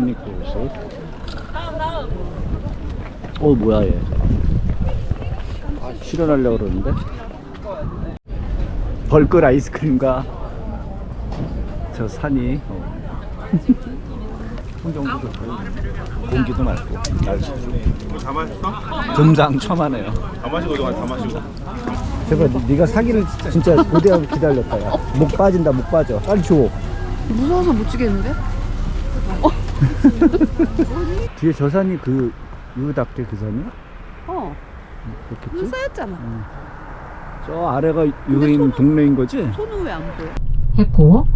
비니코스. 어 뭐야 얘. 실현하려고 그러는데. 벌꿀 아이스크림과 저 산이 어. 풍경도 좋고 공기도 맑고 날씨 다 마셨어? 금상첨화네요. 다 마시고 이거 다 마시고 제발 니- 네가 사기를 진짜 고대하고 기다렸다 야. 목 빠진다 목 빠져. 빨리 줘. 무서워서 못 주겠는데? 뒤에 저 산이 그 유답게 그 산이야? 어. 그렇겠지? 눈 쌓였잖아. 저 아래가 유인 동네인 거지? 손은 왜 안 보여? 했고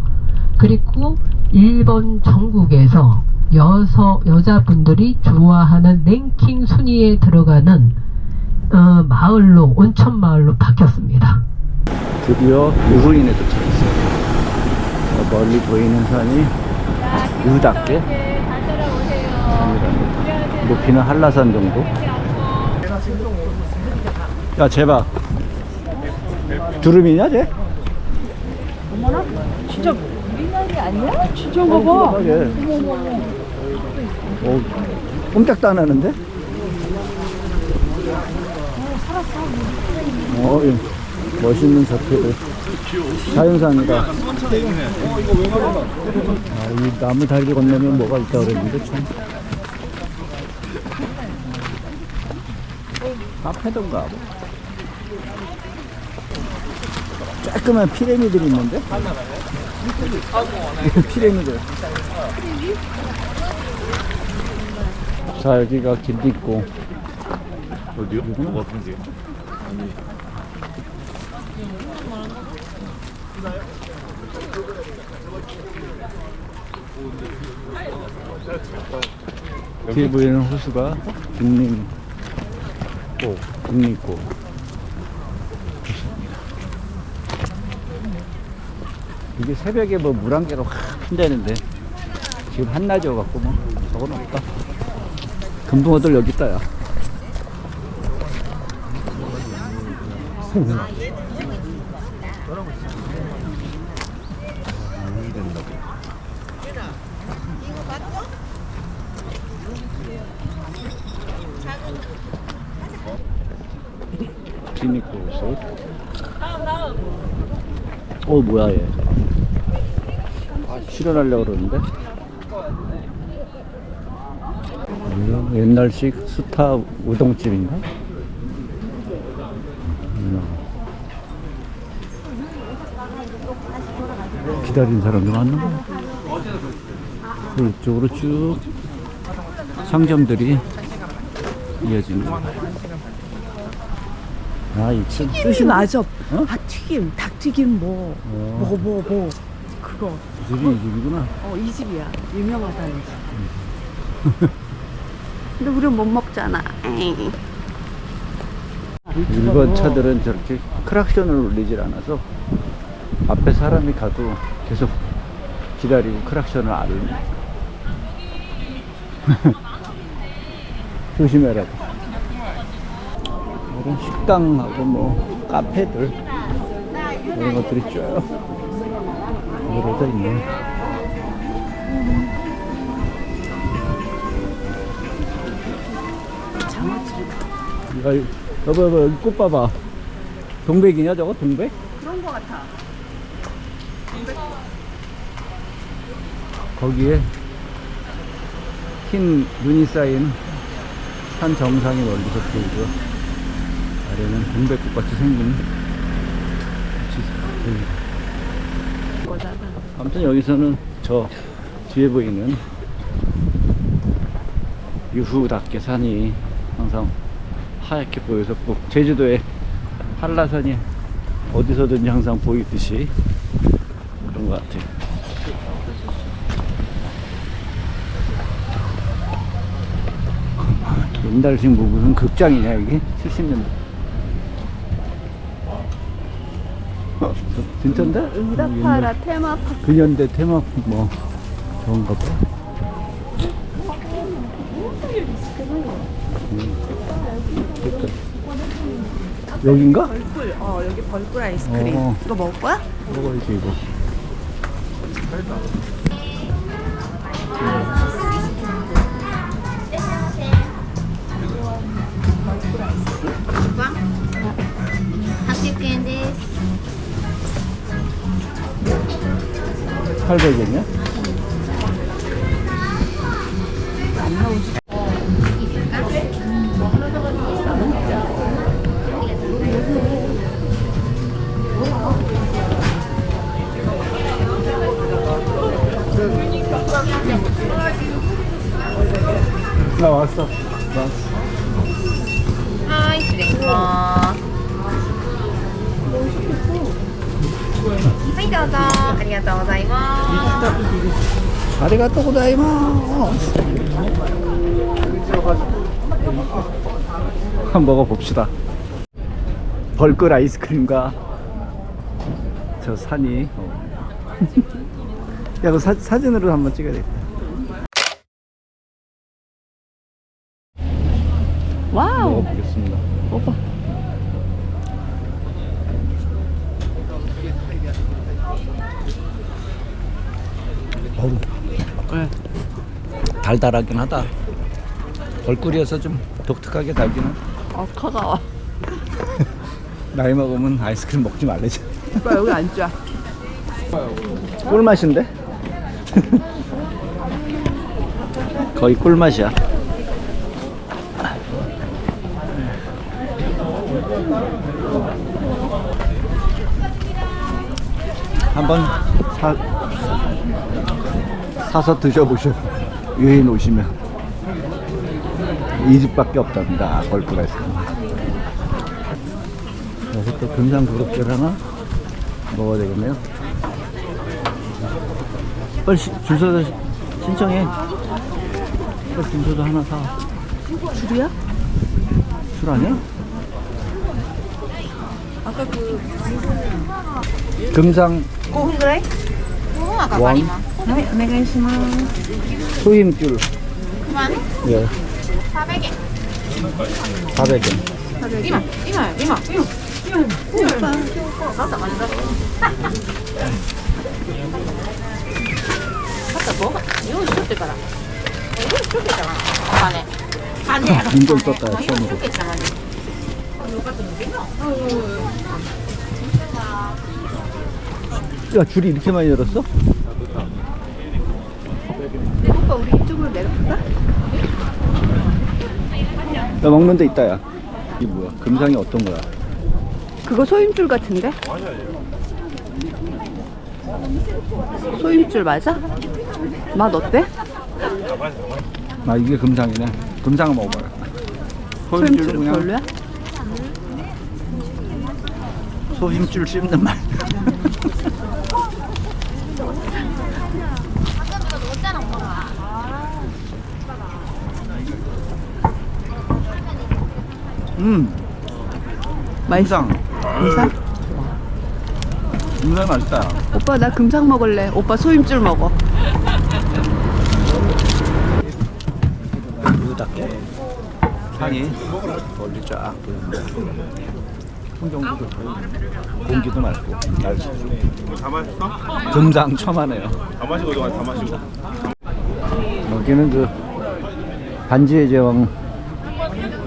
그리고 일본 전국에서 여서 여자분들이 좋아하는 랭킹 순위에 들어가는 어, 마을로 온천 마을로 바뀌었습니다. 드디어 유후인에 도착했어요. 저 멀리 보이는 산이 유답게 산이랍니다. 높이는 한라산 정도. 야 제발 두루미냐 쟤? 진짜 봐봐. 어, 꼼짝도 안 하는데? 어, 예. 멋있는 자태들. 자연산이다. 아, 이 나무 다리 건너면 뭐가 있다 그랬는데, 참. 카페던가. 뭐. 조그만 피라미들이 있는데? 피라미드. 자, 여기가 길리고. 어디요? 뭐가 어떤지 뒤에 보이는 호수가 국림고, 국립고. 이게 새벽에 뭐 물 한 개가 확 핀다는데 지금 한낮이어 갖고 뭐 저건 없다. 금붕어들 여기 있다 야. 호수. 어 뭐야 얘. 실현하려고 그러는데. 뭐야, 옛날식 스타 우동집인가? 음. 기다리는 사람들 많나 이쪽으로 쭉 상점들이 이어지는 거야. 아, 이 참, 튀김 맞아. 어? 아 튀김, 닭튀김 뭐, 어. 뭐, 뭐, 뭐. 그거. 이 집이 이 집이구나. 어, 이 집이야. 유명하다는 집. 근데 우린 못 먹잖아. 에이. 일본 차들은 저렇게 크락션을 울리질 않아서 앞에 사람이 가도 계속 기다리고 크락션을 안 울려. 조심해라. 이런 식당하고 뭐 카페들 이런 것들이 쭉 늘어져 있네. 이거 여보 여보 여기 꽃 봐봐. 동백이냐 저거 동백? 그런 거 같아. 거기에 흰 눈이 쌓인 산 정상이 멀리서 보이고요. 아래는 동백꽃 같이 생긴 꽃이 보입니다. 거잖아. 아무튼 여기서는 저 뒤에 보이는 유후답게 산이 항상 하얗게 보여서 꼭 제주도의 한라산이 어디서든지 항상 보이듯이 그런 것 같아요. 옛날식 뭐 무슨 극장이냐 여기 70년대. 어, 진짜인데? 응답하라 테마파크. 근현대 테마 뭐 저건가 봐. 음. 여긴가? 벌꿀. 어, 여기 벌꿀 아이스크림. 어. 이거 먹을 거야? 먹어야지 이거. 800엔이야? 나 고자이마스. 한번 먹어봅시다. 벌꿀 아이스크림과 저 산이. 어. 야, 그 사, 사진으로 한번 찍어야 겠다 와우. 먹어보겠습니다. 오빠. 어우. 네. 달달하긴 하다. 벌꿀이어서 좀 독특하게 하다. 어, 커가. 나이 먹으면 아이스크림 먹지 말래지. 오빠 여기 앉자. 꿀맛인데? 거의 꿀맛이야. 한번 사, 사서 드셔보셔. 여행 오시면. 이 집밖에 없답니다. 걸프라이스. 여기 또 금상 구독질 하나 먹어야 되겠네요. 빨리 시- 줄 서서 시- 신청해. 빨리 줄 서서 하나 사. 줄이야? 술 아니야? 아까 그 금상 5分ぐらいものはかか 왕 ります。はい、お願いします。 초임줄. 그만해? 네. 400개. 400개. 400개. 400개. 이만, 이만, 이만, 이만. 줄. 야, 줄이 이렇게 많이 열었어? 오빠 우리 이쪽으로 내려갈까? 야, 먹는 데 있다, 야. 이게 뭐야? 금상이 어떤 거야? 그거 소임줄 같은데? 소임줄 맞아? 맛 어때? 아, 이게 금상이네. 금상을 먹어봐라. 소임줄 그냥 별로야? 소임줄 씹는 말. 음, 맛있어. 금상. 금상? 금상 맛있다. 오빠 나 금상 먹을래. 오빠 소임줄 먹어. 이거답게 산이 멀리 쫙 보입니다. 풍경도 좋고 공기도 맑고 날씨 다 마셨어? 금상 첨하네요. 다 마시고 이거 다 마시고. 여기는 그 반지의 제왕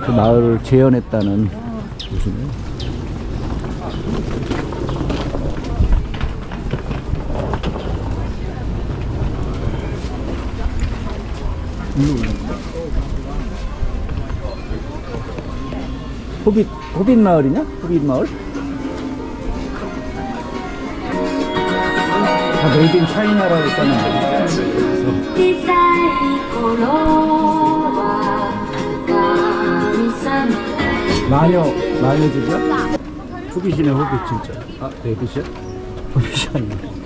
그 마을을 재현했다는 곳이네요. 호빗, 호빗 마을이냐? 호빗 마을? 다 메이드 인 차이나라고 했잖아. 마녀 마녀 집이야? 호빗이네 호빗 진짜. 아 레드시야? 호빗이 아니야.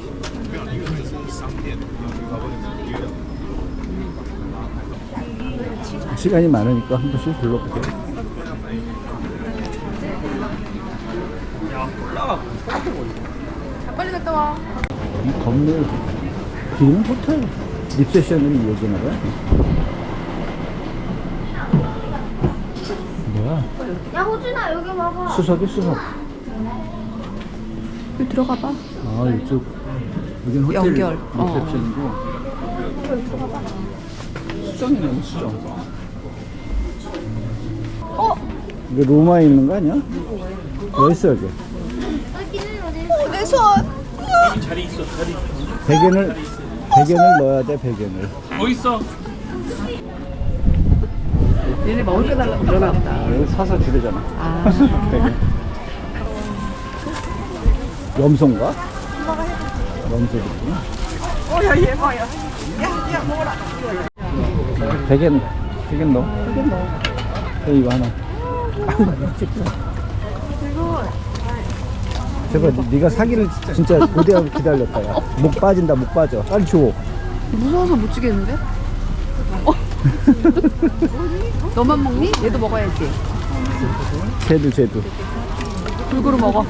시간이 많으니까 한 번씩 불러볼게요. 빨리 갔다 와. 이 건물 뒤는 호텔 립세션을 이어지나 봐요. 뭐야? 야 호준아 여기 봐봐 수석이 수석. 여기 들어가 봐. 아 이쪽 여긴 호텔 연결. 어. 리셉션이고 수정이네 수정. 어? 이게 로마에 있는 거 아니야? 어디 있어 여기? 여기는 어디 있어? 배 배견을 배견을 넣어야 돼 배견을. 얘네 먹을 거 달라고 그러나 보다. 여기 사서 주려잖아. 아. 염소인가? 염소구나. 배견 배견 넣어. 배견 넣어. 이거 하나. 제발 네- 네가 사기를 진짜 고대하고 기다렸다 야. 목 빠진다 목 빠져 빨리 줘 무서워서 못 주겠는데? 어? 너만 먹니? 얘도 먹어야지. 쟤도 쟤도 골고루 먹어.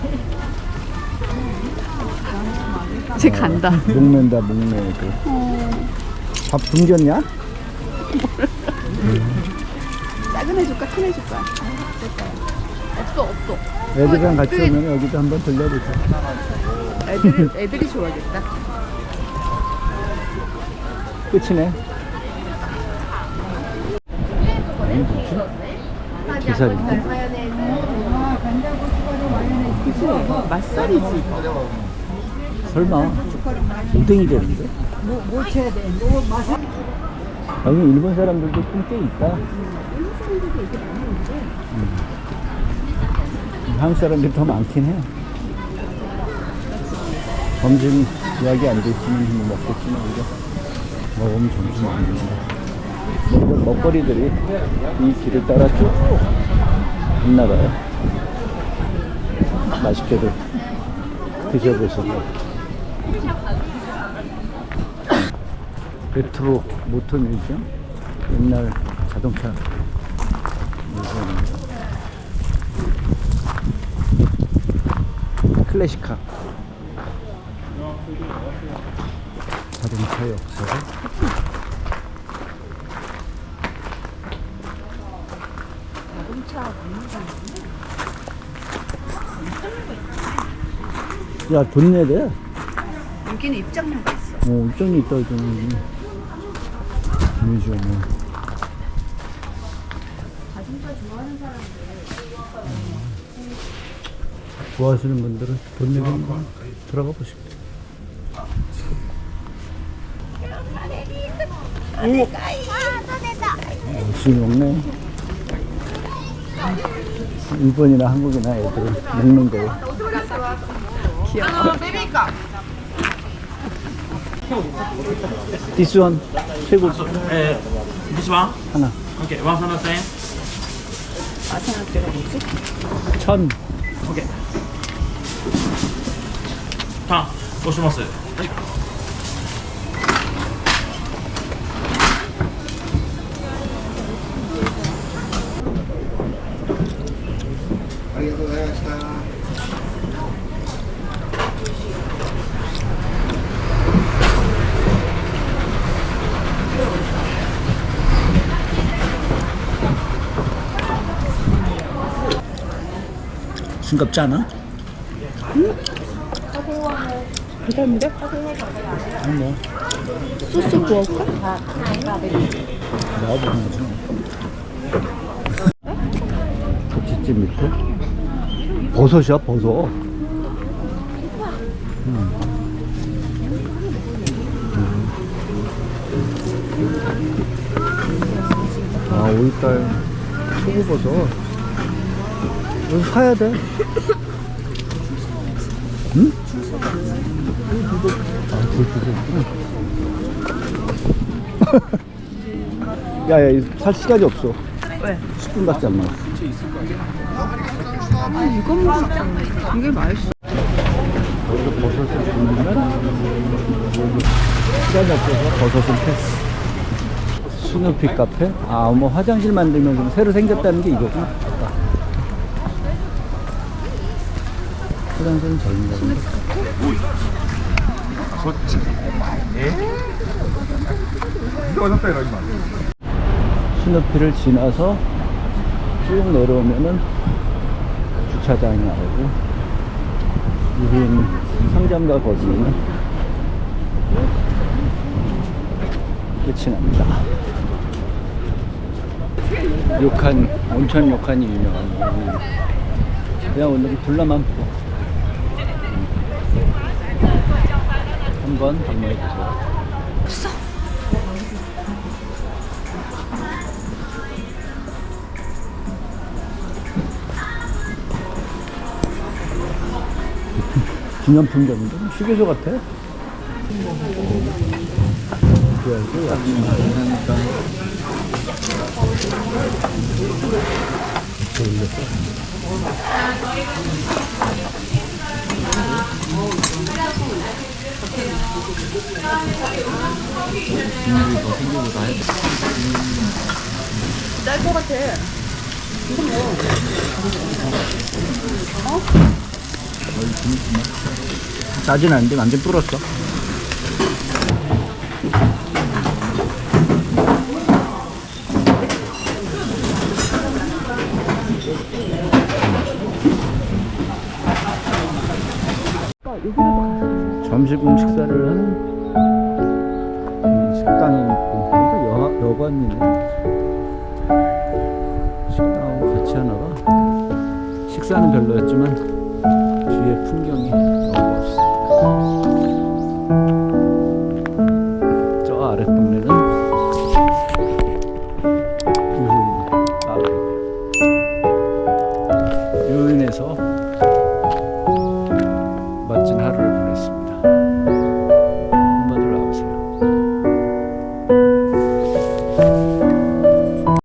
쟤 간다. 목맨다 목매도 밥 굶겼냐? 작은 애 줄까? 큰 애 줄까? 없어 없어. 애들이랑 같이 오면 여기도 한번 들려보자 애들 애들이 좋아하겠다. 끝이네 이게 뭐지? 기살인데? 맛살이지. 설마 오뎅이 되는데? 뭐, 뭐 쳐야 돼? 여기 일본 사람들도 좀꽤 있다. 음. 한국 사람들이 더 많긴 해. 점심 이야기 안 됐으면 뭐 먹겠지만 우리가 먹으면 점심 안 된다. 이런 먹거리들이 이 길을 따라 쭉 있나 봐요. 맛있게도 드셔보시고. 레트로 모터 뮤지엄? 옛날 자동차 뮤지엄입니다. 클래식카 자동차 역사 야, 돈 내야 돼. 여기는 입장료가 있어. 어, 입장이 있다, 입장이. 뮤지엄에. 좋아하시는 분들은 돈 내고 한번 들어가 보시고. 열심히 먹네. 일본이나 한국이나 애들은 먹는 거. 귀여워. This one 최고 예. 무시방. 하나. 오케이. 왕 하나 쌤. 아사나떼가 뭐지? 천. 오케이. 다. 오시마스. 싱겁지 않아? 괜찮은데? 아니 뭐 소스 부을까? 넣어보는 거지 고깃집 밑에 버섯이야 버섯 음. 음. 아 5일달 초고버섯 이거 사야 돼 응? 아, 불 야야 이살 시간이 없어 왜? 10분밖에 안 남았어 아, 이거 먹자. 이게 맛있어. 시간이 없어서 버섯은 패스 스누피 카페? 아 뭐 화장실 만들면 좀 새로 생겼다는 게 이거구나 아까 화장실은 저긴가 본데 스누피를 지나서 쭉 내려오면은 주차장이 나오고 우린 상점과 거기는 끝이 납니다. 욕한 온천 욕한이 유명한 거고 그냥 오늘은 둘러만 보고 한번 방문해 보세요. 기념품점인데 휴게소 같아. 그래 야지 하니까 돌렸어. 짤것 같아. 짜진 않는데 완전 불었어. 점심 식사를 한 음, 식당이 있고 그래서 여, 여관이네. 식당하고 같이 하나 봐 식사는 별로였지만 뒤에 풍경이